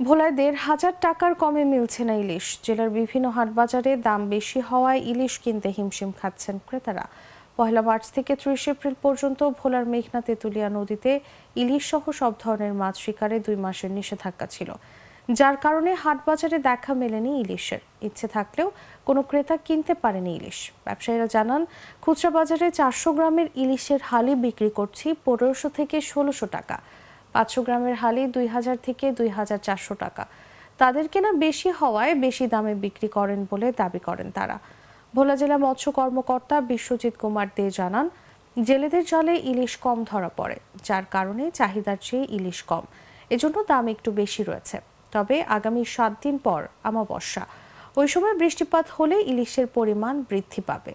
ভোলায় দেড় হাজার টাকার কমে মিলছে না ইলিশ। জেলার বিভিন্ন হাটবাজারে দাম বেশি হওয়ায় ইলিশ কিনতে হিমশিম খাচ্ছেন ক্রেতারা। পয়লা মার্চ থেকে ত্রিশ এপ্রিল পর্যন্ত ভোলার মেঘনা তেঁতুলিয়া নদীতে ইলিশ সহ সব ধরনের মাছ শিকারে দুই মাসের নিষেধাজ্ঞা ছিল। যার কারণে হাটবাজারে দেখা মেলেনি ইলিশের। ইচ্ছে থাকলেও কোনো ক্রেতা কিনতে পারেনি ইলিশ। ব্যবসায়ীরা জানান, খুচরা বাজারে চারশো গ্রামের ইলিশের হালি বিক্রি করছি পনেরোশো থেকে ষোলোশো টাকা। পাঁচশো গ্রামের হালি দুই হাজার থেকে দুই হাজার চারশো টাকা। তাদের কেনা বেশি হওয়ায় বেশি দামে বিক্রি করেন বলে দাবি করেন তারা। ভোলা জেলা মৎস্য কর্মকর্তা বিশ্বজিৎ কুমার দে জানান, জেলেদের জলে ইলিশ কম ধরা পড়ে, যার কারণে চাহিদার চেয়ে ইলিশ কম। এজন্য দাম একটু বেশি রয়েছে। তবে আগামী সাত দিন পর আমাবস্যা। ওই সময় বৃষ্টিপাত হলে ইলিশের পরিমাণ বৃদ্ধি পাবে।